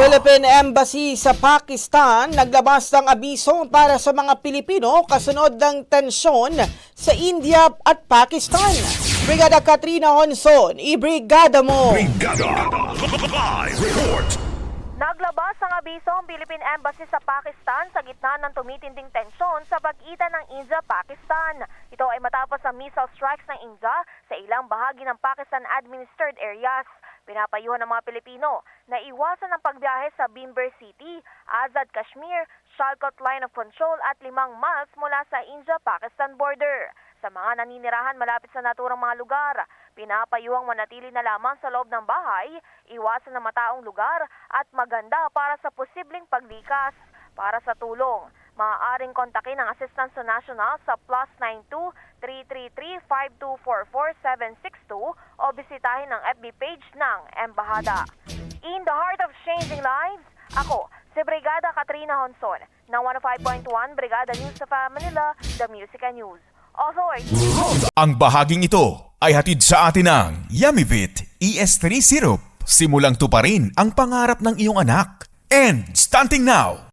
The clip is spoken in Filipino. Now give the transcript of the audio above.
Philippine Embassy sa Pakistan naglabas ng abiso para sa mga Pilipino kasunod ng tensyon sa India at Pakistan. Brigada Katrina Honson, ibrigada mo! Brigada. Live report. Naglabas ng abiso ang Philippine Embassy sa Pakistan sa gitna ng tumitinding tensyon sa pagitan ng India-Pakistan. Ito ay matapos ang missile strikes ng India sa ilang bahagi ng Pakistan-administered areas. Pinapayuhan ng mga Pilipino na iwasan ang pagbiyahe sa Bimber City, Azad Kashmir, Shalkot Line of Control at limang miles mula sa India-Pakistan border. Sa mga naninirahan malapit sa naturang mga lugar, pinapayuhang manatili na lamang sa loob ng bahay, iwasan ang mataong lugar at maganda para sa posibleng paglikas. Para sa tulong, maaaring kontakin ang Assistance National sa plus 92-333-5244762 o bisitahin ang FB page ng Embahada. In the heart of changing lives, ako, si Brigada Katrina Honson ng 105.1 Brigada News sa Manila, The Music and News. Authority. Ang bahaging ito ay hatid sa atin ng Yummy ES3 Syrup. Simulang tuparin ang pangarap ng iyong anak. And stunting now,